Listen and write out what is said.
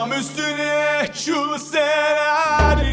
Üstüne şu seneler